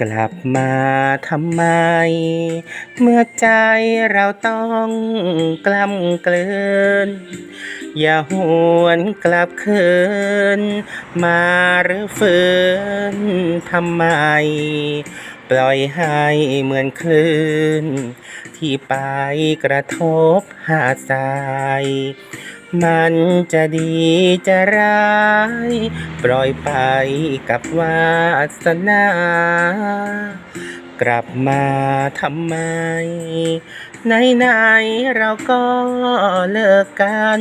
กลับมาทำไม เมื่อใจเราต้องกล้ำเกลืน อย่าหวนกลับคืน มาหรือฝืนทำไม ปล่อยให้เหมือนคลื่น ที่ไปกระทบหาดทราย มันจะดีจะร้าย ปล่อยไปกับวาสนา กลับมาทำไมไหนไหนๆเราก็เลิกกัน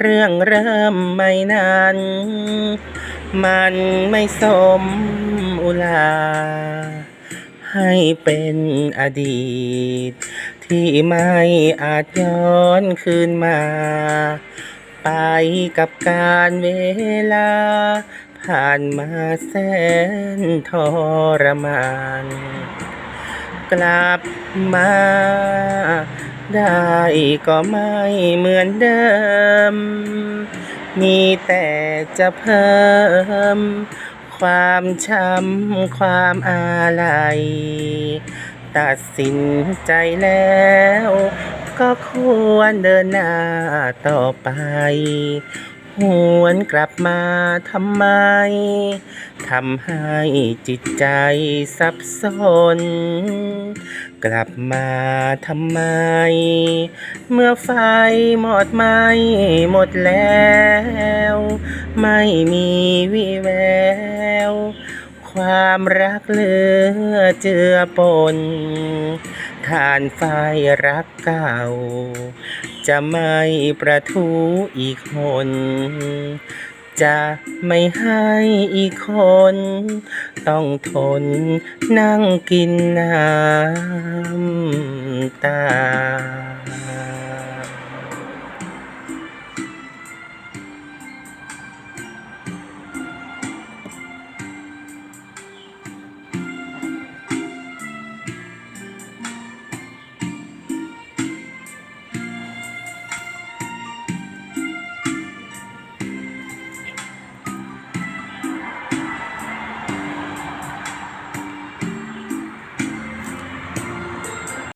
เรื่องเริ่มไม่นานมันไม่สมอุลา ให้เป็นอดีต ที่ไม่อาจย้อนคืนมา ไปกับการเวลา ผ่านมาแสนทรมาน กลับมาได้ก็ไม่เหมือนเดิม มีแต่จะเพิ่ม ความช้ำความอาลัย ตัดสินใจแล้ว ก็ควรเดินหน้าต่อไป หวนกลับมาทำไม ทำให้จิตใจสับสน กลับมาทำไม เมื่อไฟหมดไหมหมดแล้ว ไม่มีวิแวว ความรักเหลือเจือปนทานไฟรักเก่า จะไม่ประทุอีกคน จะไม่ให้อีกคน ต้องทนนั่งกินน้ำตา